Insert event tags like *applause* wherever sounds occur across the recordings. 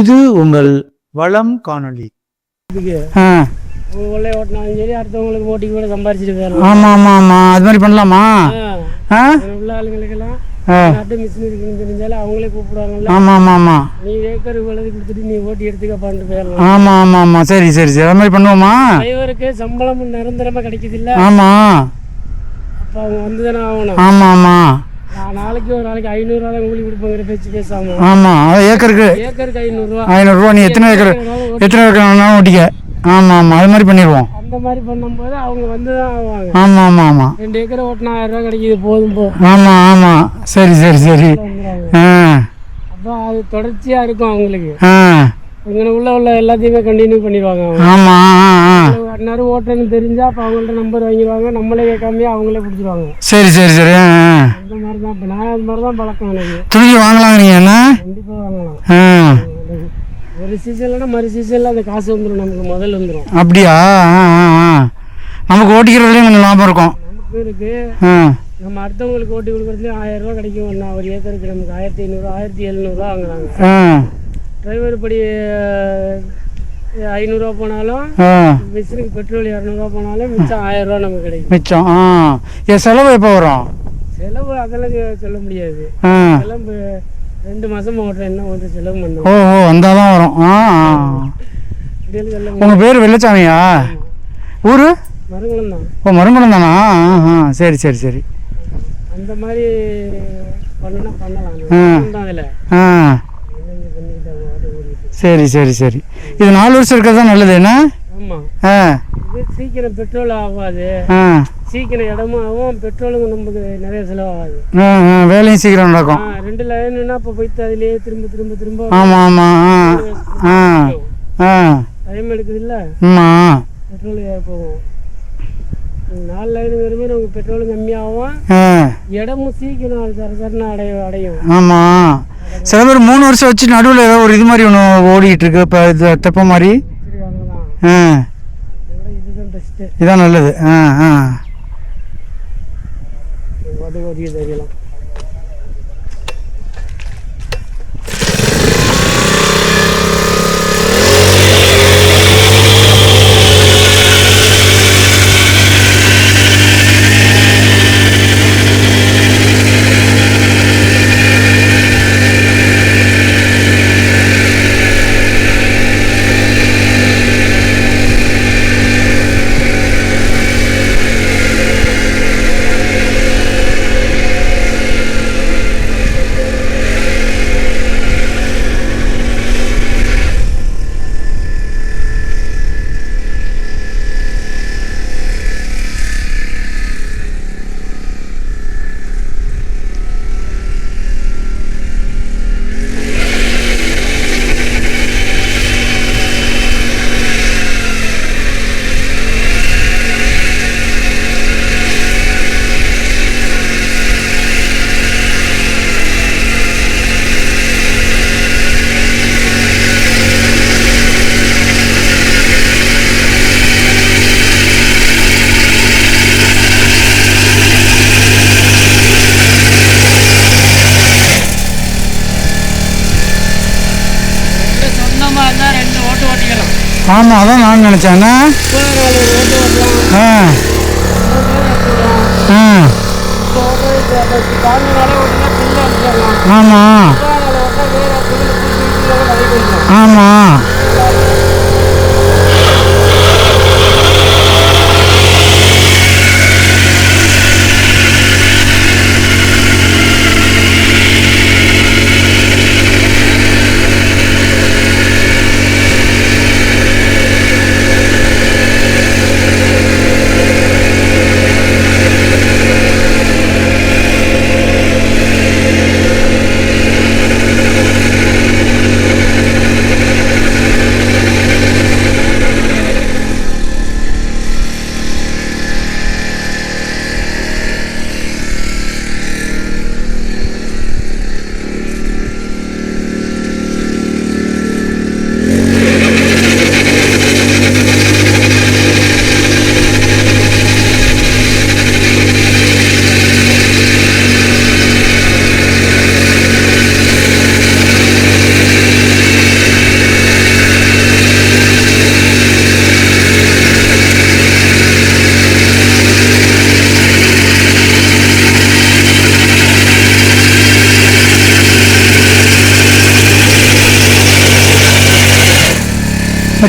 இது உங்கள் வளம் காணொளி. உங்களே ஓட்டினாலும் சரி அடுத்தவங்களுக்கு ஓட்டி கூட சம்பாரிச்சிட்டு போயிடலாம். ஆமாம் ஆமாம் ஆமாம் அது மாதிரி பண்ணலாமா? உள்ள ஆளுங்களுக்கெல்லாம் நாட்டு மிஷின் இருக்குன்னு தெரிஞ்சாலும் அவங்களே கூப்பிடுவாங்கல்ல. ஆமாம் ஆமாம் ஆமாம் நீ ஏக்கர் இவ்வளவு கொடுத்துட்டு நீ ஓட்டி எடுத்துக்கப்பான்ட்டு போயிடலாம். ஆமாம் ஆமாம் ஆமாம் சரி சரி சரி. அது மாதிரி பண்ணுவோமா? டிரைவருக்கு சம்பளம் நிரந்தரமா கிடைக்குது இல்ல. ஆமாம் அப்ப அவங்க வந்து தானே ஆகணும். ஆமாம் ஆமாம் நான் நாளைக்கு ஒரு நாளைக்கு ஐநூறுரூவா தான் கூலி கொடுப்பேங்கிற பேச்சு பேசாம. ஆமாம் அது ஏக்கருக்கு. ஏக்கருக்கு ஐநூறுரூவா ஐநூறுரூவா நீ எத்தனை ஏக்கர் எத்தனை ஏக்கர் வேணாலும் ஓட்டிக்க. ஆமாம் ஆமாம் அது மாதிரி பண்ணிடுவோம். அந்த மாதிரி பண்ணும்போது அவங்க வந்து தான் ஆவாங்க. ஆமாம் ஆமாம் ஆமாம் ரெண்டு ஏக்கர் ஓட்டினா ஆயிரம் ரூபா கிடைக்குது போதும் போ. ஆமாம் ஆமாம் சரி சரி சரி. ஆ. அப்போ அது தொடர்ச்சியா இருக்கும் அவங்களுக்கு. ஆ. இங்கே உள்ள உள்ள எல்லாத்தையுமே கண்டினியூ பண்ணிடுவாங்க ஆமாம் அந்நேரம் ஓட்டுறேன்னு தெரிஞ்சா அப்போ அவங்கள்ட்ட நம்பர் வாங்கிடுவாங்க. நம்மளே கேட்காம அவங்களே பிடிச்சிருவாங்க. சரி சரி சரி மாதிரி தான் இப்போ நான் அது மாதிரி தான் பழக்கம் எனக்கு. துணிஞ்சு வாங்கலாங்கிறீங்க என்ன கண்டிப்பாக வாங்கலாம். ஆ. ஒரு சீசன்லனா மறு சீசனில் அந்த காசு வந்துடும் நமக்கு முதல்ல வந்துடும் அப்படியா? ஆ ஆ ஆ. நமக்கு ஓட்டிக்கிறதுலேயும் கொஞ்சம் லாபம் இருக்கும். நமக்கு இருக்கு. ஆ. நம்ம அடுத்தவங்களுக்கு ஓட்டி கொடுக்குறதுலேயும் ஆயிரம் ரூபா கிடைக்கும். ஒன்றா ஒரு ஏக்கருக்கு நமக்கு. ஆயிரத்தி ஐநூறுரூவா ஆயிரத்தி எழுநூறுவா வாங்குறாங்க. ஆ. டிரைவர் படி ஐநூறுரூவா போனாலும் மிஷினுக்கு பெட்ரோல் இரநூறுவா போனாலும் மிச்சம் ஆயிரம் ரூபா நமக்கு கிடைக்கும். மிச்சம் ஆ. என் செலவு எப்போ வரும்? செலவு அதெல்லாம் சொல்ல முடியாது. செலவு ரெண்டு மாசம் ஓட்டுறேன் என்ன ஒன்று செலவு பண்ணோம். ஓ ஓ வந்தால் தான் வரும். ஆ. உங்கள் பேர் வெள்ளச்சாமியா? ஊர்? மருங்களும் தான். ஓ மருமலம் தானா? ஆ சரி சரி சரி. அந்த மாதிரி பண்ணுனா பண்ணலாம். சரி சரி சரி. இது நாலு வருஷம் இருக்கிறது தான் நல்லது என்ன? ஆமாம் ஆ. இது சீக்கிரம் பெட்ரோல் ஆகாது. ஆ. சீக்கிரம் இடமும் ஆகும் பெட்ரோலுக்கு நமக்கு நிறைய செலவாகாது. வேலையும் சீக்கிரம் நடக்கும். ரெண்டு லைனுன்னா அப்போ போய்த்து அதிலேயே திரும்ப திரும்ப திரும்ப ஆமாம் ஆமாம் ஆ ஆ டைம் எடுக்குது இல்லை ஆமாம் பெட்ரோல் போகும். நாலு லைன் வரும்போது நமக்கு பெட்ரோலும் கம்மியாகும். ஆ. இடமும் சீக்கிரம் சர சரன்னு அடைய அடையும். ஆமாம் சில பேர் மூணு வருஷம் வச்சு நடுவில் ஏதோ ஒரு இது மாதிரி ஒன்று ஓடிட்டு இருக்கு. இப்போ இது தெப்ப மாதிரி. ஆ. இதுதான் நல்லது. ஆ ஆ. devo dirvela ஆமாம் அதான் நான் நினச்சேன். ஆ. ஆ. இப்போ ஆமாம்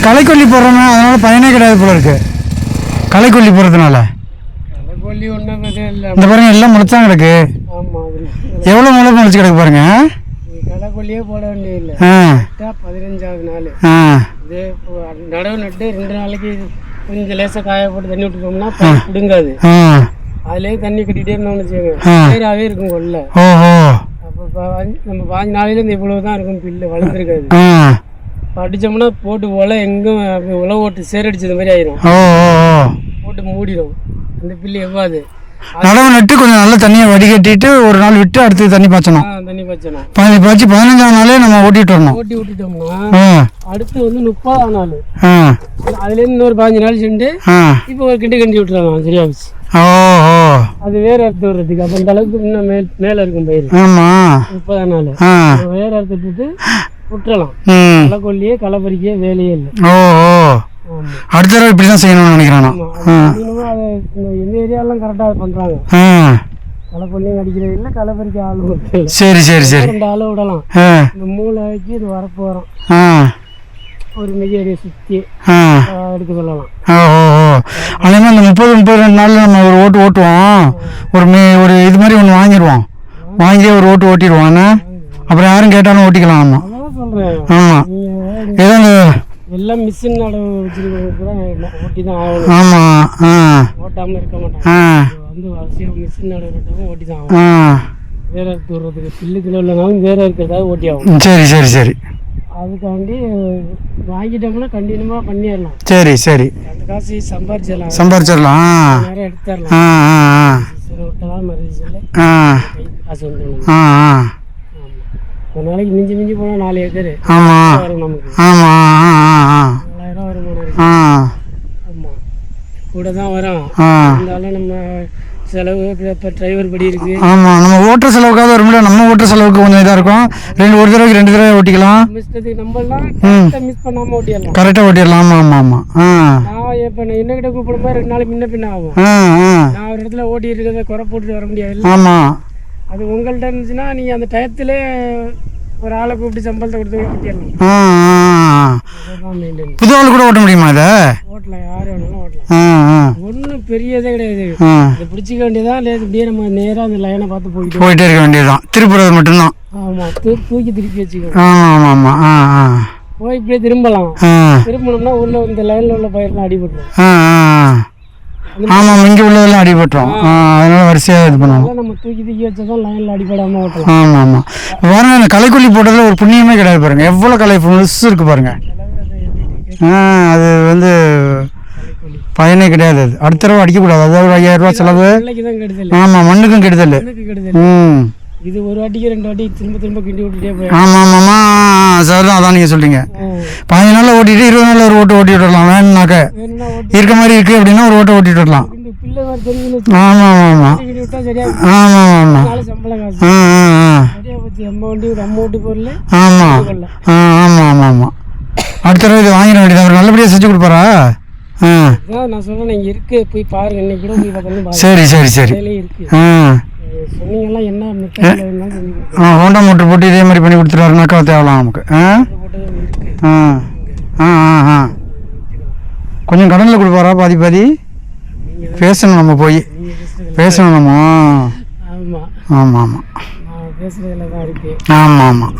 களைக்கொல்லி போடுறோமே அதனால பயனே கிடையாது போல இருக்கு. களைக்கொல்லி போடுறதுனால. இந்த பாருங்க எல்லாம் முளைச்சான் கிடக்கு. எவ்வளோ முளை முளைச்சி கிடக்கு பாருங்க. களைக்கொல்லியே போட வேண்டியதில்லை. பதினஞ்சாவது நாள். இது நடவு நட்டு ரெண்டு நாளைக்கு கொஞ்சம் லேசாக காய போட்டு தண்ணி விட்டுட்டோம்னா பிடுங்காது. அதுலேயே தண்ணி கட்டிகிட்டே இருந்தோம்னு வச்சுக்கோங்க. ஆ. பயிராகவே இருக்கும் ஓஹோ. அப்போ நம்ம பாஞ்சு நாளையில இந்த இவ்வளவு தான் இருக்கும் பில்லு வளர்ந்துருக்காது. அடித்தோம்னா போட்டு உலை எங்கும் உழவு ஓட்டு சேரடிச்சது மாதிரி ஆயிரும். போட்டு மூடிடும் அந்த பில்லு எவ்வாது? நடவு நட்டு கொஞ்சம் நல்லா தண்ணியை வடிகட்டிட்டு ஒரு நாள் விட்டு அடுத்து தண்ணி பாய்ச்சணும். தண்ணி பச்சணும் பாதி பாய்ச்சி பதினஞ்சாம் நாளே நம்ம ஓட்டிட்டு வரணும். ஓட்டி விட்டுட்டோம்னா அடுத்து வந்து முப்பதாம் நாள். அதுலேருந்து இன்னொரு பாஞ்சு நாள் சென்று ஆ. இப்போ ஒரு கிண்டு கண்டி விட்டுறலாம் சரியா போச்சு ஓ ஓ. அது வேற அறுத்து வர்றதுக்கு. அப்போ அந்த அளவுக்கு இன்னும் மேல் மேலே இருக்கும் பயிர். ஆமாம் முப்பதாம் நாள். வேற அறுத்து விட்டுட்டு விட்டுறலாம் ம். களை கொல்லியே களை பறிக்க வேலையே இல்லை. ஓ அடுத்த தடவை இப்படி தான் செய்யணும்னு நினைக்கிறேன்? அதை எந்த ஏரியாலாம் கரெக்டாக பண்ணுறாங்க ஆ களை கொல்லியும் அடிக்கிறது இல்லை களை பறிக்க ஆள் சரி சரி சரி. ரெண்டு ஆளை விடலாம். இந்த மூளைக்கு இது வரப்பு வரும் ஒரு அடியை சுற்றி ஆ. எடுத்து கொள்ளலாம் அதே மாதிரி இந்த முப்பது முப்பது ரெண்டு நாளில் நம்ம ஒரு ஓட்டு ஓட்டுவோம். ஒரு மே ஒரு இது மாதிரி ஒன்று வாங்கிடுவோம். வாங்கி ஒரு ஓட்டு ஓட்டிடுவோம். அப்புறம் யாரும் கேட்டாலும் ஓட்டிக்கலாம் நம்ம. சொல்கிறேன் ஆமாம் இந்த எல்லாம் மிஷின் ஓட்டி தான் ஆகணும். ஆமாம் ஆ. ஓட்டாமல் இருக்க மாட்டாங்க வந்து அவசியம் மிஷின் நடவு நட்டவங்க ஓட்டி தான் ஆகணும். ஆ. வேற அறுத்து விடுறதுக்கு? பில்லு கிலோ இல்லைனாலும் வேற இருக்கிறதாக ஓட்டி ஆகும் சரி சரி சரி. அதுக்காண்டி வாங்கிட்டோம்னா கண்டினியூவாக பண்ணிடலாம். சரி சரி. அந்த காசு சம்பாரிச்சிடலாம். சம்பாரிச்சிடலாம். நேரம் எடுத்துடலாம். விட்டலாம் மருந்து சொல்ல காசு ஆமாம் ஒரு நாளைக்கு மிஞ்சி மிஞ்சி போனால் நாலு ஏக்கர். ஆமாம் நமக்கு. ஆமாம் நாலாயிரம் வருமானம் ஆமாம் கூட தான் வரும். இருந்தாலும் நம்ம செலவு இப்போ டிரைவர் படி இருக்கு. ஆமாம் நம்ம ஓட்டுற செலவுக்காவது வரும்ல நம்ம ஓட்டுற செலவுக்கு கொஞ்சம் இதாக இருக்கும். ரெண்டு ஒரு தடவைக்கு ரெண்டு தடவை ஓட்டிக்கலாம். மிஸ்டதுக்கு நம்மளாம் மிஸ் பண்ணாமல் ஓட்டிடலாம். கரெக்டாக ஓட்டிடலாம். ஆமாம் ஆமாம் ஆமாம் நான் இப்போ நான் என்ன கிட்ட கூப்பிடும்போது ரெண்டு நாளைக்கு முன்ன பின்ன ஆகும். நான் ஒரு இடத்துல ஓட்டி இருக்கிறத குறை போட்டுட்டு வர முடியாது. ஆமாம் அது உங்கள்கிட்ட இருந்துச்சுன்னா நீங்கள் அந்த டயத்துல ஒரு ஆளை கூப்பிட்டு சம்பளத்தை கொடுத்து ஓட்டிடலாம் புது ஆள் கூட ஓட்ட முடியுமா இதை? ஓட்டலாம் யார் வேணாலும் ஓட்டலாம். ஒன்றும் பெரியதே கிடையாது. இதை பிடிச்சிக்க வேண்டியதா இல்லை இப்படியே நம்ம நேராக அந்த லைனை பார்த்து போயிட்டு போயிட்டே இருக்க வேண்டியதுதான். திருப்புறது மட்டும்தான். ஆமாம் தூக்கி திருப்பி வச்சுக்கணும். ஆமாம் ஆமாம் ஆ ஆ. போய் இப்படியே திரும்பலாம். திரும்பணும்னா உள்ள இந்த லைனில் உள்ள பயிரெலாம் அடிபட்டுரும். ஆமாம் இங்கே உள்ளதெல்லாம் அடிபட்டுரும். அதனால வரிசையாக இது பண்ணுவோம். நம்ம தூக்கி தூக்கி வச்சா தான் லைனில் அடிபடாமல் ஓட்டலாம். ஆமாம் ஆமாம் பாருங்க இந்த களைக்கொல்லி போட்டதில் ஒரு புண்ணியமே கிடையாது பாருங்க. எவ்வளோ கலை மிஸ் இருக்கு பாருங்க. ஆ அது வந்து பயனே கிடையாது அது. அடுத்த தடவை அடிக்கக்கூடாது. அதாவது ஒரு ஐயாயிரம் ரூபா செலவு. ஆமாம் மண்ணுக்கும் கெடுதல். ம். இது ஒரு வாட்டிக்கு ரெண்டு வாட்டி திரும்ப திரும்ப கிண்டி விட்டுட்டே போய் ஆமாம் ஆமாம்மா சார் தான் அதான் நீங்கள் சொல்றீங்க. பதினஞ்சு நாளில் ஓட்டிட்டு இருபது நாளில் ஒரு ஓட்டு ஓட்டி விடலாம் வேணும்னாக்க. இருக்க மாதிரி இருக்குது அப்படின்னா ஒரு ஓட்டை ஓட்டிட்டு வரலாம். ஆமாம் ஆமாம் ஆமாம் ஆமாம் ஆமாம் ஆ ஆ ஆமாம் ஆ ஆமாம் ஆமாம் ஆமாம் அடுத்த தடவை இது வாங்கிட வேண்டியது. அவர் நல்லபடியாக செஞ்சு கொடுப்பாரா? ஆ. நான் இருக்கு. போய் பாருங்க. இன்னைக்கு சரி சரி சரி. ஆ. சொன்னீங்கன்னா என்ன ஆ ஹோண்டா மோட்டர் போட்டு இதே மாதிரி பண்ணி கொடுத்துருவாருனாக்கா தேவலாம் நமக்கு. ஆ? ஆ. ஆ ஆ கொஞ்சம் கடனில் கொடுப்பாரா பாதி பாதி? பேசணும் நம்ம போய். பேசணும் நம்ம. ஆமா. ஆமாம் ஆமாம் இருக்கு. ஆமாம் ஆமாம்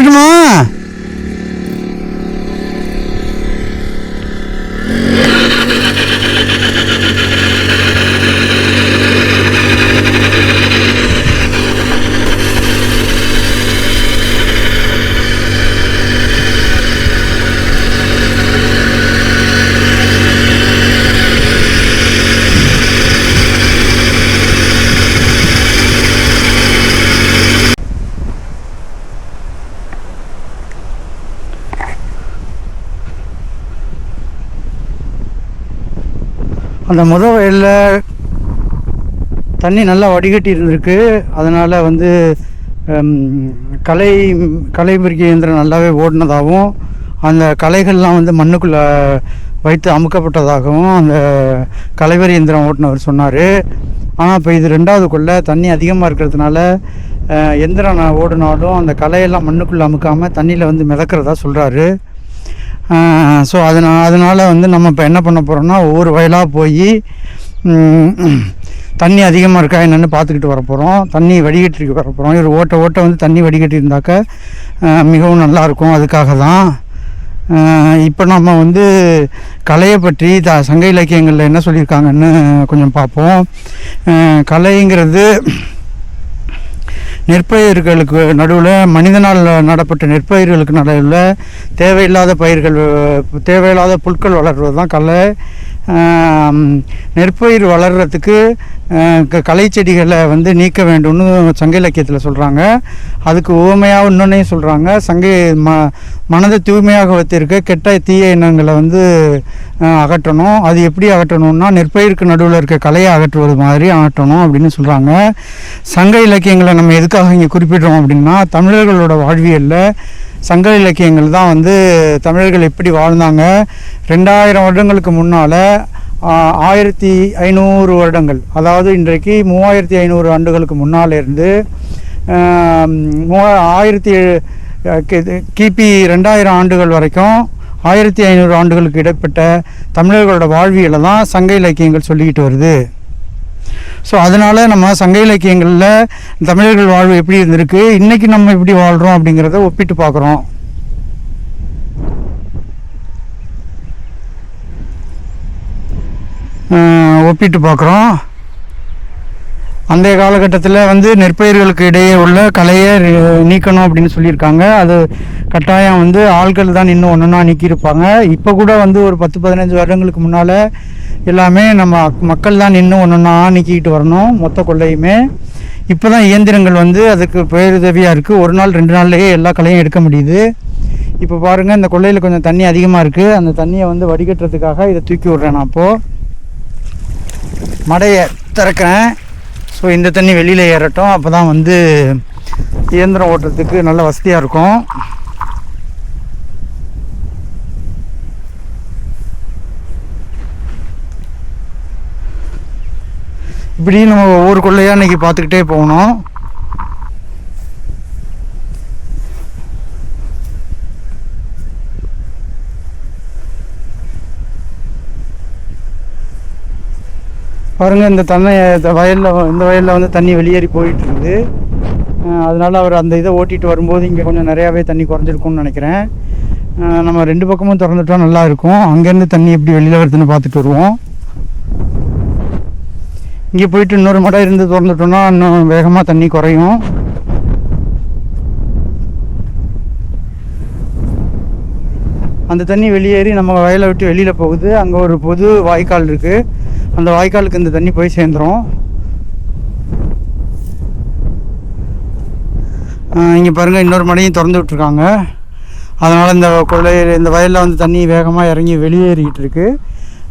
டீ வாங்கிட்டு அந்த முத வயலில் தண்ணி நல்லா வடிகட்டி இருந்திருக்கு. அதனால் வந்து கலை களை களை இயந்திரம் நல்லாவே ஓடினதாகவும் அந்த கலைகள்லாம் வந்து மண்ணுக்குள்ளே வைத்து அமுக்கப்பட்டதாகவும் அந்த களைவரி இயந்திரம் ஓட்டுனவர் சொன்னார். ஆனால் இப்போ இது ரெண்டாவது கொள்ள தண்ணி அதிகமாக இருக்கிறதுனால எந்திரம் ஓடினாலும் அந்த கலையெல்லாம் மண்ணுக்குள்ளே அமுக்காமல் தண்ணியில் வந்து மிதக்கிறதா சொல்கிறாரு ஸோ அதனால் அதனால் வந்து நம்ம இப்போ என்ன பண்ண போகிறோம்னா ஒவ்வொரு வயலாக போய் தண்ணி அதிகமாக இருக்கா என்னென்னு பார்த்துக்கிட்டு வர போகிறோம் தண்ணி வடிகட்டிக்கு வர போகிறோம் ஒரு ஓட்ட ஓட்ட வந்து தண்ணி வடிகட்டி இருந்தாக்க மிகவும் நல்லாயிருக்கும் அதுக்காக தான் இப்போ நம்ம வந்து கலையை பற்றி த சங்க இலக்கியங்களில் என்ன சொல்லியிருக்காங்கன்னு கொஞ்சம் பார்ப்போம் கலைங்கிறது நெற்பயிர்களுக்கு நடுவில் மனிதனால் நடப்பட்ட நெற்பயிர்களுக்கு நடுவில் தேவையில்லாத பயிர்கள் தேவையில்லாத புற்கள் வளர்வது தான் களை நெற்பயிர் வளர்கிறதுக்கு க- களை செடிகளை வந்து நீக்க வேண்டும்னு சங்க இலக்கியத்தில் சொல்கிறாங்க அதுக்கு உவமையாக இன்னொன்னையும் சொல்கிறாங்க சங்க ம மனதை தூய்மையாக வைத்திருக்க கெட்ட தீய எண்ணங்களை வந்து அகற்றணும். அது எப்படி அகற்றணும்னா நெற்பயிருக்கு நடுவில் இருக்க கலையை அகற்றுவது மாதிரி அகற்றணும் அப்படின்னு சொல்கிறாங்க சங்க இலக்கியங்களை நம்ம எதுக்காக இங்கே குறிப்பிடுறோம் அப்படின்னா தமிழர்களோட வாழ்வியலில் சங்க இலக்கியங்கள் தான் வந்து தமிழர்கள் எப்படி வாழ்ந்தாங்க? ரெண்டாயிரம் வருடங்களுக்கு முன்னால் ஆயிரத்தி ஐநூறு வருடங்கள் அதாவது இன்றைக்கு மூவாயிரத்தி ஐநூறு ஆண்டுகளுக்கு முன்னாலேருந்து மூவா ஆயிரத்தி கிபி ரெண்டாயிரம் ஆண்டுகள் வரைக்கும் ஆயிரத்தி ஐநூறு ஆண்டுகளுக்கு இடப்பட்ட தமிழர்களோட வாழ்வியலை தான் சங்க இலக்கியங்கள் சொல்லிக்கிட்டு வருது. ஸோ அதனால் நம்ம சங்க இலக்கியங்களில் தமிழர்கள் வாழ்வு எப்படி இருந்திருக்கு? இன்றைக்கி நம்ம எப்படி வாழ்கிறோம் அப்படிங்கிறத ஒப்பிட்டு பார்க்குறோம். ஒப்பிட்டு பார்க்குறோம். அந்த காலகட்டத்தில் வந்து நெற்பயிர்களுக்கு இடையே உள்ள கலையை நீக்கணும் அப்படின்னு சொல்லியிருக்காங்க. அது கட்டாயம் வந்து ஆட்கள் தான் இன்னும் ஒன்றுனா நீக்கியிருப்பாங்க. இப்போ கூட வந்து ஒரு பத்து பதினஞ்சு வருடங்களுக்கு முன்னால் எல்லாமே நம்ம மக்கள் தான் நின்று ஒன்றா நீக்கிக்கிட்டு வரணும் மொத்த கொள்ளையுமே. இப்போ தான் இயந்திரங்கள் வந்து அதுக்கு பேருதவியாக இருக்குது ஒரு நாள் ரெண்டு நாள்லேயே எல்லா கலையும் எடுக்க முடியுது. இப்போ பாருங்கள் இந்த கொள்ளையில் கொஞ்சம் தண்ணி அதிகமாக இருக்குது அந்த தண்ணியை வந்து வடிகட்டுறதுக்காக இதை தூக்கி விட்றேன் நான் அப்போது மடையை திறக்கிறேன். ஸோ இந்த தண்ணி வெளியில் ஏறட்டும். அப்போ தான் வந்து இயந்திரம் ஓட்டுறதுக்கு நல்ல வசதியாக இருக்கும். இப்படி நம்ம ஊருக்குள்ளேயே அன்னைக்கு பார்த்துக்கிட்டே போகணும். பாருங்க இந்த தண்ணி வயலில் இந்த வயலில் வந்து தண்ணி வெளியேறி போயிட்டு இருக்குது அதனால அவர் அந்த இதை ஓட்டிட்டு வரும்போது இங்கே கொஞ்சம் நிறையாவே தண்ணி குறைஞ்சிருக்கும்னு நினைக்கிறேன். நம்ம ரெண்டு பக்கமும் திறந்துட்டா நல்லா இருக்கும். அங்கேருந்து தண்ணி எப்படி வெளியில் வருதுன்னு பார்த்துட்டு வருவோம். இங்கே போயிட்டு இன்னொரு மடம் இருந்து திறந்துட்டோம்னா இன்னும் வேகமாக தண்ணி குறையும். அந்த தண்ணி வெளியேறி நம்ம வயலை விட்டு வெளியில் போகுது. அங்கே ஒரு பொது வாய்க்கால் இருக்குது அந்த வாய்க்காலுக்கு இந்த தண்ணி போய் சேர்ந்துரும். இங்கே பாருங்கள் இன்னொரு மடையும் திறந்து விட்ருக்காங்க அதனால் இந்த கொள்ளை இந்த வயலில் வந்து தண்ணி வேகமாக இறங்கி வெளியேறிக்கிட்டு இருக்குது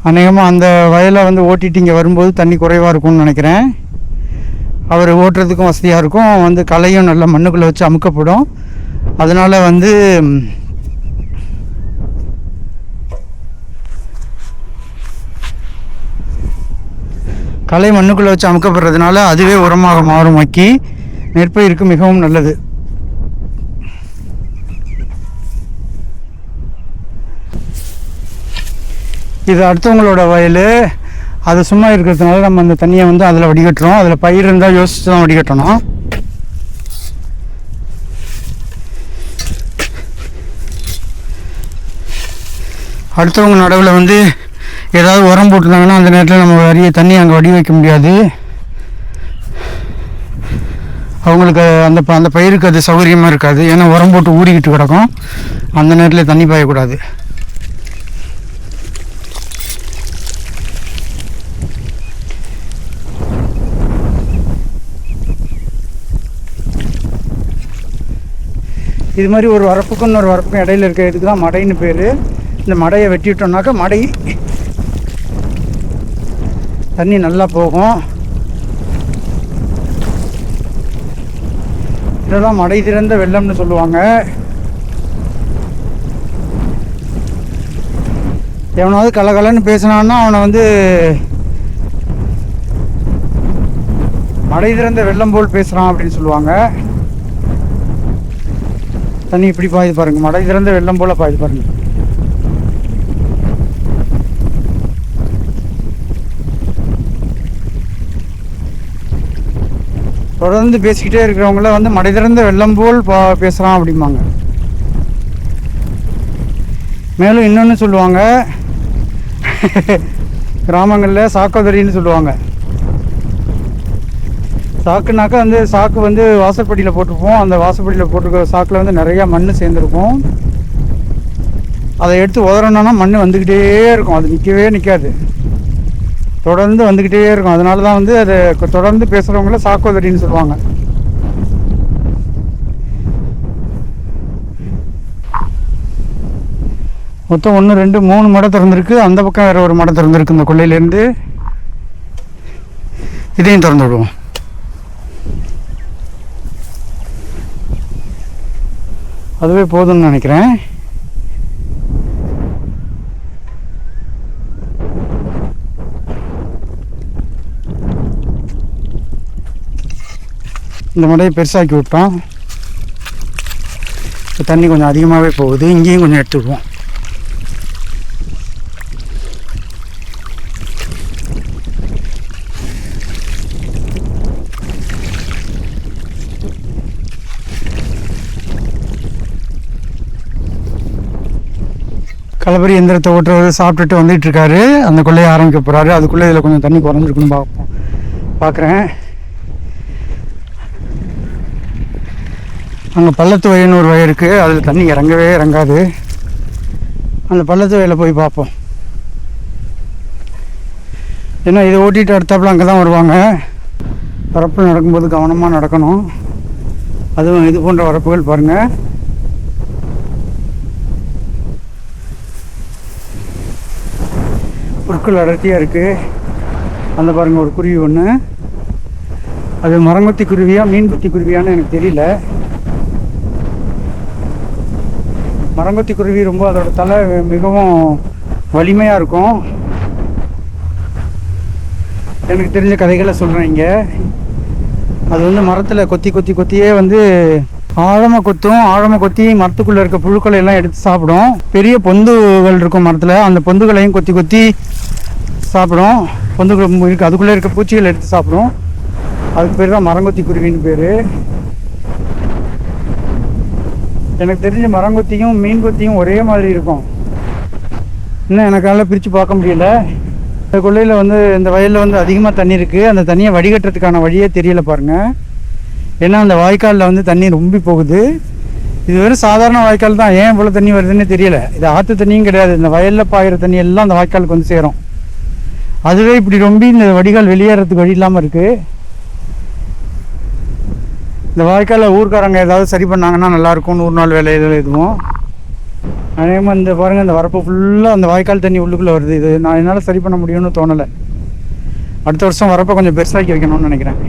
அநேகமாக அந்த வயலை வந்து ஓட்டிட்டு இங்கே வரும்போது தண்ணி குறைவாக இருக்கும்னு நினைக்கிறேன். அவர் ஓட்டுறதுக்கும் வசதியாக இருக்கும். வந்து களையும் நல்லா மண்ணுக்குள்ளே வச்சு அமுக்கப்படும். அதனால் வந்து களை மண்ணுக்குள்ளே வச்சு அமுக்கப்படுறதுனால அதுவே உரமாக மாறும் மக்கி நெற்பயிருக்கு மிகவும் நல்லது. இது அடுத்தவங்களோட வயல். அது சும்மா இருக்கிறதுனால நம்ம அந்த தண்ணியை வந்து அதில் வடிகட்டுறோம். அதில் பயிர் இருந்தால் யோசிச்சு தான் வடிகட்டணும். அடுத்தவங்க நடுவில் வந்து ஏதாவது உரம் போட்டிருந்தாங்கன்னா அந்த நேரத்தில் நம்ம வரிய தண்ணி அங்கே வடி வைக்க முடியாது. அவங்களுக்கு அந்த ப- அந்த பயிருக்கு அது சௌகரியமாக இருக்காது. ஏன்னா உரம் போட்டு ஊறிக்கிட்டு கிடக்கும். அந்த நேரத்தில் தண்ணி பாயக்கூடாது. இது மாதிரி ஒரு வரப்புக்கும் இன்னொரு வரப்புக்கும் இடையில இருக்க இதுக்கு தான் மடைன்னு பேர். இந்த மடையை வெட்டிட்டோம்னாக்கா மடை தண்ணி நல்லா போகும். இதெல்லாம் மடை திறந்த வெள்ளம்னு சொல்லுவாங்க. எவனாவது கலகலன்னு பேசினான்னா அவனை வந்து மடை திறந்த வெள்ளம் போல் பேசுகிறான் அப்படின்னு சொல்லுவாங்க. தண்ணி இப்படி பாயுது பாருங்க. மடை திறந்த வெள்ளம் போல் பாயுது பாருங்க. தொடர்ந்து பேசிக்கிட்டே இருக்கிறவங்கள வந்து மடை திறந்த வெள்ளம் போல் பா பேசுகிறான் அப்படிம்பாங்க. மேலும் இன்னொன்று சொல்லுவாங்க. *laughs* கிராமங்களில் சாக்கோதரின்னு சொல்லுவாங்க. சாக்குனாக்கா வந்து சாக்கு வந்து வாசப்படியில் போட்டிருப்போம் அந்த வாசப்படியில் போட்டிருக்க சாக்கில் வந்து நிறையா மண் சேர்ந்துருக்கும். அதை எடுத்து உதறணுன்னா மண் வந்துக்கிட்டே இருக்கும். அது நிற்கவே நிற்காது தொடர்ந்து வந்துக்கிட்டே இருக்கும். அதனால தான் வந்து அதை தொடர்ந்து பேசுகிறவங்கள சாக்கோதரின்னு சொல்லுவாங்க. மொத்தம் ஒன்று ரெண்டு மூணு மடம் திறந்துருக்கு. அந்த பக்கம் வேறு ஒரு மடம் திறந்துருக்கு. இந்த கொள்ளையிலேருந்து. இதையும் திறந்து விடுவோம் அதுவே போதும்னு நினைக்கிறேன். இந்த மடையை பெருசாக்கி விட்டோம். தண்ணி கொஞ்சம் அதிகமாகவே போகுது. இங்கேயும் கொஞ்சம் எடுத்துக்குவோம். கலப்பரி எந்திரத்தை ஓட்டுறவர் சாப்பிட்டுட்டு வந்துட்டு இருக்காரு அந்த கொள்ளையை ஆரம்பிக்க போறாரு. அதுக்குள்ளே இதில் கொஞ்சம் தண்ணி குறைஞ்சிருக்குன்னு பார்ப்போம். பார்க்குறேன். அங்கே பள்ளத்து வயன்னு ஒரு வயல் இருக்குது. அதில் தண்ணி இறங்கவே இறங்காது. அந்த பள்ளத்து வயலில் போய் பார்ப்போம். ஏன்னா இதை ஓட்டிட்டு அடுத்தாப்புல அங்கே தான் வருவாங்க. வரப்பு நடக்கும்போது கவனமாக நடக்கணும். அதுவும் இது போன்ற வரப்புகள் பாருங்கள் புற்கள் அடர்த்தியாக இருக்குது அந்த பாருங்கள் ஒரு குருவி ஒன்று அது மரங்கொத்தி குருவியா மீன்குத்தி குருவியான்னு எனக்கு தெரியல. மரங்கொத்தி குருவி ரொம்ப அதோட தலை மிகவும் வலிமையாக இருக்கும். எனக்கு தெரிஞ்ச கதைகளை சொல்கிறேன் இங்கே. அது வந்து மரத்தில் கொத்தி கொத்தி கொத்தியே வந்து ஆழமாக கொத்தும் ஆழமாக கொத்தி மரத்துக்குள்ளே இருக்க புழுக்களை எல்லாம் எடுத்து சாப்பிடும். பெரிய பொந்துகள் இருக்கும் மரத்தில். அந்த பொந்துகளையும் கொத்தி கொத்தி சாப்பிடும். பொந்துகள் இருக்குது அதுக்குள்ளே இருக்க பூச்சிகள் எடுத்து சாப்பிடும். அதுக்கு பேர் தான் மரங்கொத்தி குருவின்னு பேர். எனக்கு தெரிஞ்ச மரங்கொத்தியும் மீன் கொத்தியும் ஒரே மாதிரி இருக்கும். இன்னும் எனக்கால பிரித்து பார்க்க முடியல. இந்த கொள்ளையில் வந்து இந்த வயலில் வந்து அதிகமாக தண்ணி இருக்குது அந்த தண்ணியை வடிகட்டுறதுக்கான வழியே தெரியல பாருங்கள் ஏன்னா அந்த வாய்க்காலில் வந்து தண்ணி ரொம்பி போகுது. இது வெறும் சாதாரண வாய்க்கால் தான். ஏன் இவ்வளோ தண்ணி வருதுன்னு தெரியல. இது ஆற்று தண்ணியும் கிடையாது. இந்த வயலில் பாயிற தண்ணி எல்லாம் அந்த வாய்க்காலுக்கு வந்து சேரும். அதுவே இப்படி ரொம்ப இந்த வடிகால் வெளியேறதுக்கு வழி இல்லாமல் இருக்குது இந்த வாய்க்காலில் ஊர்க்காரங்க ஏதாவது சரி பண்ணாங்கன்னா நல்லாயிருக்கும் நூறு நாள் வேலை எதுவும் எதுவும். அதேமாதிரி இந்த பாருங்கள் இந்த வரப்பு ஃபுல்லாக அந்த வாய்க்கால் தண்ணி உள்ளுக்குள்ளே வருது. இது நான் என்னால் சரி பண்ண முடியும்னு தோணலை. அடுத்த வருஷம் வரப்போ கொஞ்சம் பெருசாக்கி வைக்கணும்னு நினைக்கிறேன்.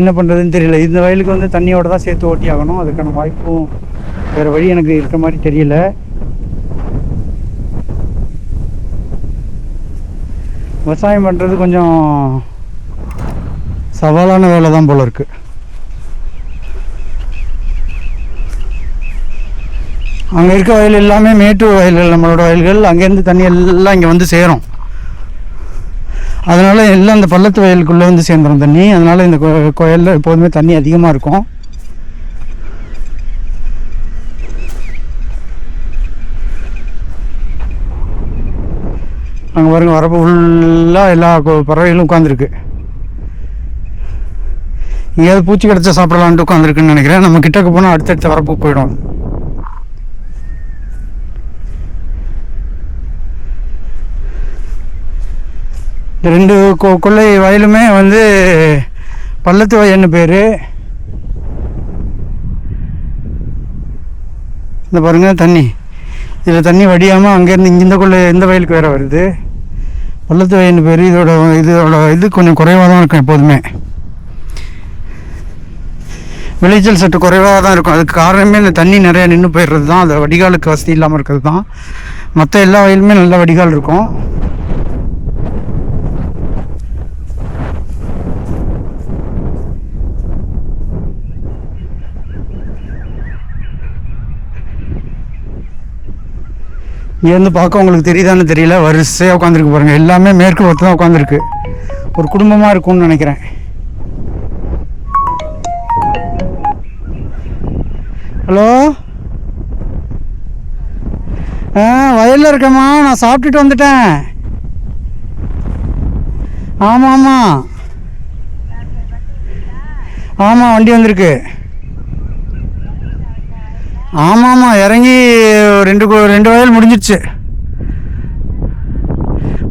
என்ன பண்ணுறதுன்னு தெரியல. இந்த வயலுக்கு வந்து தண்ணியோட தான் சேர்த்து ஓட்டி ஆகணும். அதுக்கான வாய்ப்பும் வேறு வழி எனக்கு இருக்க மாதிரி தெரியல. விவசாயம் பண்ணுறது கொஞ்சம் சவாலான வேலை தான் போல இருக்கு. அங்கே இருக்க வயல் எல்லாமே மேட்டூர் வயல்கள் நம்மளோட வயல்கள். அங்கேருந்து தண்ணி எல்லாம் இங்கே வந்து சேரும். அதனால் எல்லாம் அந்த பள்ளத்து வயலுக்குள்ளே வந்து சேர்ந்துடும் தண்ணி. அதனால் இந்த கோயிலில் எப்போதுமே தண்ணி அதிகமாக இருக்கும். அங்கே பாருங்க வரப்பு ஃபுல்லாக எல்லா பறவைகளும் உட்காந்துருக்கு எங்கேயாவது பூச்சி கிடச்சா சாப்பிடலான்ட்டு உட்காந்துருக்குன்னு நினைக்கிறேன். நம்ம கிட்டக்கு போனால் அடுத்தடுத்த வரப்பு போயிடும். இந்த ரெண்டு கொ கொள்ளை வயலுமே வந்து பள்ளத்து வயல்னு பேர். இந்த பாருங்கள் தண்ணி. இதில் தண்ணி வடியாமல் அங்கேருந்து இங்கே இந்த கொள்ளை இந்த வயலுக்கு வேறு வருது. பள்ளத்து வயல்னு பேர் இதோட இதோட இது கொஞ்சம் குறைவாக தான் இருக்கும் எப்போதுமே. விளைச்சல் சற்று குறைவாக தான் இருக்கும். அதுக்கு காரணமே இந்த தண்ணி நிறையா நின்று போயிடுறது தான். அது வடிகாலுக்கு வசதி இல்லாமல் இருக்கிறது தான். மற்ற எல்லா வயலுமே நல்ல வடிகால் இருக்கும். இங்கேருந்து பார்க்க உங்களுக்கு தெரியுதான்னு தெரியல. வரிசையாக உட்காந்துருக்கு பாருங்கள் எல்லாமே மேற்கு பார்த்து தான் உட்காந்துருக்கு ஒரு குடும்பமாக இருக்கும்னு நினைக்கிறேன். ஹலோ? ஆ வயலில் இருக்கேம்மா. நான் சாப்பிட்டுட்டு வந்துட்டேன். ஆமாம் ஆமாம் ஆமாம் வண்டி வந்திருக்கு. ஆமாம் ஆமாம் இறங்கி ஒரு ரெண்டு ரெண்டு வயல் முடிஞ்சிடுச்சு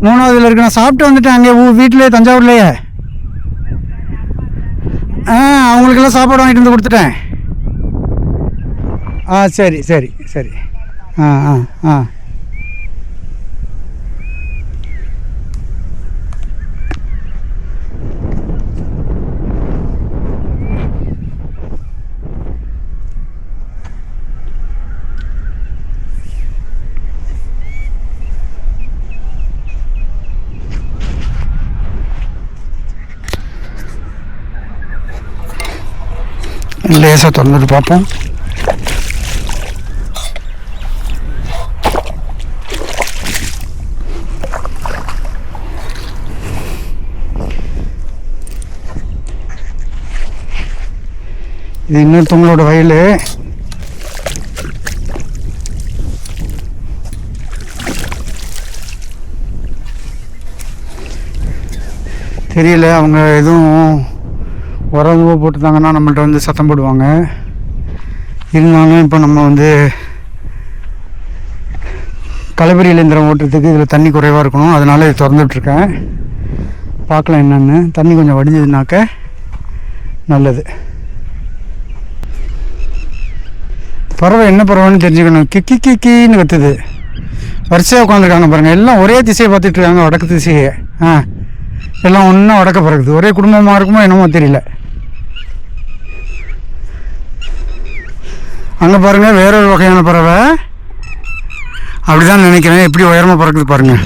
மூணாவதுல இருக்கு நான் சாப்பிட்டு வந்துட்டேன் அங்கே ஊ வீட்டிலே தஞ்சாவூர்லேயே. ஆ அவங்களுக்கெல்லாம் சாப்பாடு வாங்கிட்டு வந்து கொடுத்துட்டேன். ஆ சரி சரி சரி. ஆ ஆ ஆ. லேசாக திறந்துட்டு பார்ப்போம். இது இன்னொருத்தவங்களோட வயல். தெரியல அவங்க எதுவும் உரம் போட்டுருந்தாங்கன்னா நம்மள்ட்ட வந்து சத்தம் போடுவாங்க. இருந்தாலும் இப்போ நம்ம வந்து களபரி இயந்திரம் ஓட்டுறதுக்கு இதில் தண்ணி குறைவாக இருக்கணும். அதனால் இது திறந்துட்ருக்கேன். பார்க்கலாம் என்னென்னு. தண்ணி கொஞ்சம் வடிஞ்சதுனாக்க நல்லது. பறவை என்ன பறவைன்னு தெரிஞ்சுக்கணும். கிக்கி கிக்கின்னு கத்துது. வரிசையாக உட்காந்துருக்காங்க பாருங்கள் எல்லாம் ஒரே திசையை பார்த்துட்டு இருக்காங்க வடக்கு திசையை. ஆ எல்லாம் ஒன்றா வடக்க பிறகுது ஒரே குடும்பமாக இருக்குமோ என்னமோ தெரியல. அங்கே பாருங்கள் வேற ஒரு வகையான பறவை. அப்படிதான் நினைக்கிறேன். எப்படி உயரமாக பறக்குது பாருங்கள்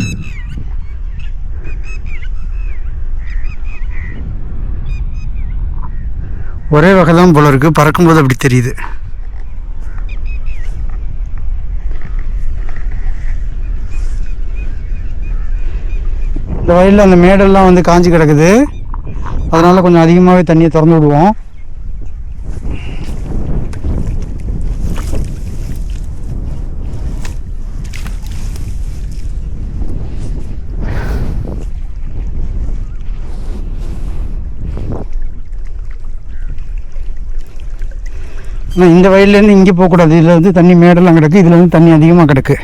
ஒரே வகை தான் போல இருக்குது பறக்கும்போது அப்படி தெரியுது. இந்த வயலில் அந்த மேடெல்லாம் வந்து காஞ்சி கிடக்குது. அதனால் கொஞ்சம் அதிகமாகவே தண்ணியை திறந்து விடுவோம். ஆனால் இந்த வயல்லேருந்து இங்கே போகக்கூடாது. இதில் வந்து தண்ணி மேடெல்லாம் கிடக்கு. இதில் வந்து தண்ணி அதிகமாக கிடக்கு.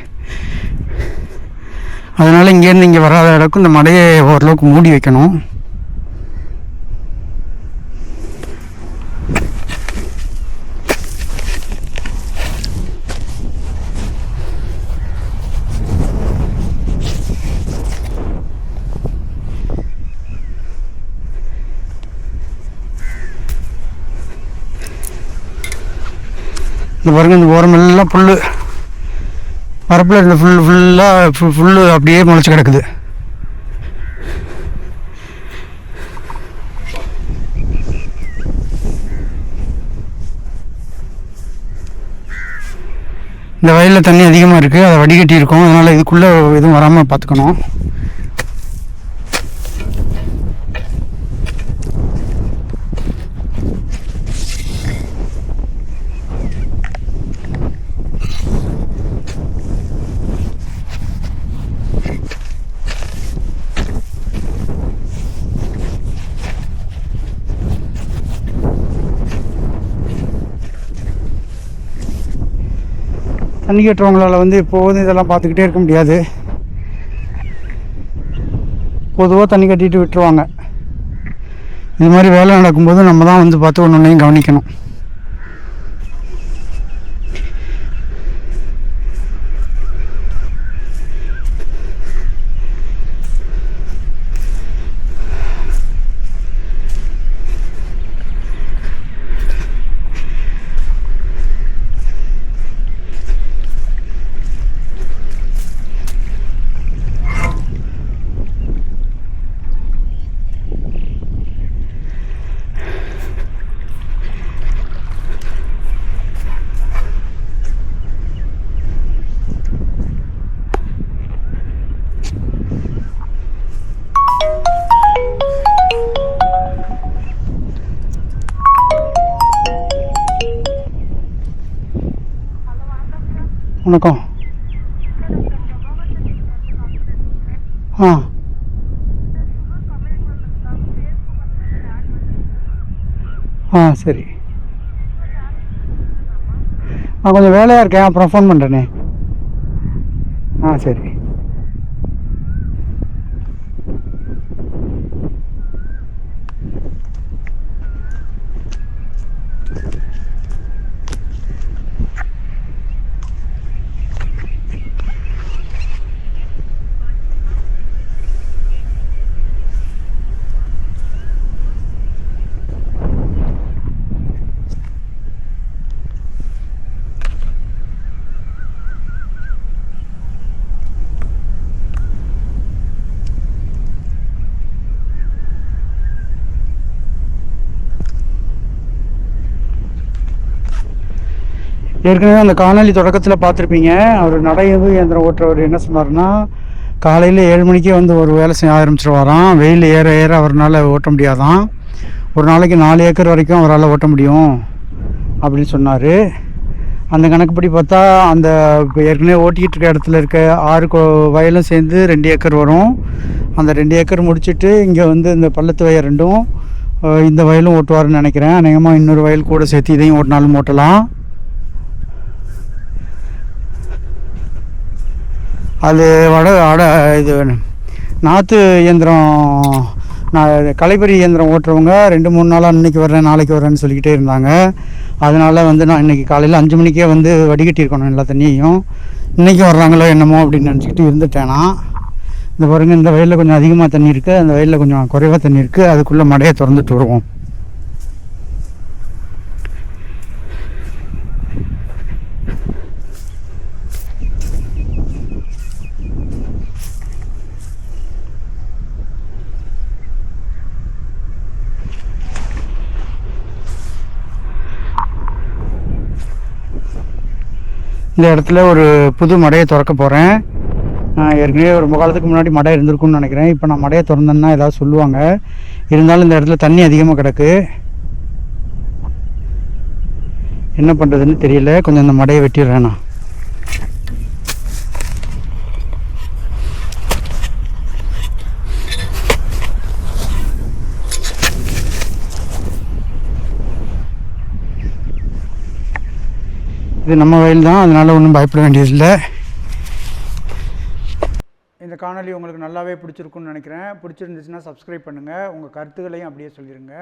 அதனால் இங்கேருந்து இங்கே வராத இடக்கும் இந்த மடையை ஓரளவுக்கு மூடி வைக்கணும். இந்த பாருங்க இந்த ஓரமெல்லாம் புல் வரப்பில் இருந்த ஃபுல் ஃபுல்லாக ஃபுல்லு அப்படியே முளைச்சி கிடக்குது. இந்த வயலில் தண்ணி அதிகமாக இருக்குது அதை வடிகட்டி இருக்கும் அதனால் இதுக்குள்ளே எதுவும் வராமல் பார்த்துக்கணும். தண்ணி கட்டுறவங்களால வந்து எப்போதும் இதெல்லாம் பார்த்துக்கிட்டே இருக்க முடியாது. பொதுவாக தண்ணி கட்டிட்டு விட்டுருவாங்க. இது மாதிரி வேலை நடக்கும்போது நம்ம தான் வந்து பார்த்து ஒன்று ஒன்றையும் கவனிக்கணும். வணக்கம். ஆ. ஆ சரி. நான் கொஞ்சம் வேலையாக இருக்கேன் அப்புறம் ஃபோன் பண்ணுறேனே ஆ சரி. ஏற்கனவே அந்த காணொலி தொடக்கத்தில் பார்த்துருப்பீங்க. அவர் நடையவு இயந்திரம் ஓட்டுறவர் என்ன சொன்னார்னா காலையில் ஏழு மணிக்கே வந்து ஒரு வேலை செய்ய ஆரம்பிச்சிருவாராம். வெயில் ஏற ஏற அவரால் ஓட்ட முடியாதான் ஒரு நாளைக்கு நாலு ஏக்கர் வரைக்கும் அவரால் ஓட்ட முடியும் அப்படின்னு சொன்னார். அந்த கணக்குப்படி பார்த்தா அந்த இப்போ ஏற்கனவே ஓட்டிக்கிட்டு இருக்க இடத்துல இருக்க ஆறு கோ வயலும் சேர்ந்து ரெண்டு ஏக்கர் வரும். அந்த ரெண்டு ஏக்கர் முடிச்சுட்டு இங்கே வந்து இந்த பள்ளத்து வயல் ரெண்டும் இந்த வயலும் ஓட்டுவாருன்னு நினைக்கிறேன். அநேகமாக இன்னொரு வயல் கூட சேர்த்து இதையும் ஓட்டினாலும் ஓட்டலாம். அது வட அட இது நாற்று இயந்திரம் நான் களைப்பறி இயந்திரம் ஓட்டுறவங்க ரெண்டு மூணு நாளாக இன்றைக்கி வர்றேன் நாளைக்கு வர்றேன்னு சொல்லிக்கிட்டே இருந்தாங்க. அதனால் வந்து நான் இன்றைக்கி காலையில் அஞ்சு மணிக்கே வந்து வடிகட்டியிருக்கணும் எல்லா தண்ணியையும். இன்றைக்கி வர்றாங்களோ என்னமோ அப்படின்னு நினச்சிக்கிட்டு இருந்துட்டேனா இந்த பாருங்க இந்த வயலில் கொஞ்சம் அதிகமாக தண்ணி இருக்குது அந்த வயலில் கொஞ்சம் குறைவாக தண்ணி இருக்குது அதுக்குள்ளே மடையை திறந்துட்டு வருவோம். இந்த இடத்துல ஒரு புது மடையை திறக்க போகிறேன் ஏற்கனவே ரொம்ப காலத்துக்கு முன்னாடி மடை இருந்திருக்கும்னு நினைக்கிறேன். இப்போ நான் மடையை திறந்தேன்னா ஏதாவது சொல்லுவாங்க. இருந்தாலும் இந்த இடத்துல தண்ணி அதிகமாக கிடக்கு. என்ன பண்ணுறதுன்னு தெரியல. கொஞ்சம் இந்த மடையை வெட்டிடுறேன் நான். இது நம்ம வயல் தான் அதனால் ஒன்றும் பயப்பட வேண்டியதில்லை. இந்த காணொளி உங்களுக்கு நல்லாவே பிடிச்சிருக்குன்னு நினைக்கிறேன். பிடிச்சிருந்துச்சுன்னா சப்ஸ்கிரைப் பண்ணுங்கள் உங்கள் கருத்துக்களையும் அப்படியே சொல்லிடுங்க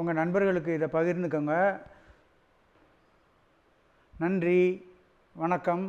உங்கள் நண்பர்களுக்கு இதை பகிர்ந்துக்கோங்க. நன்றி. வணக்கம்.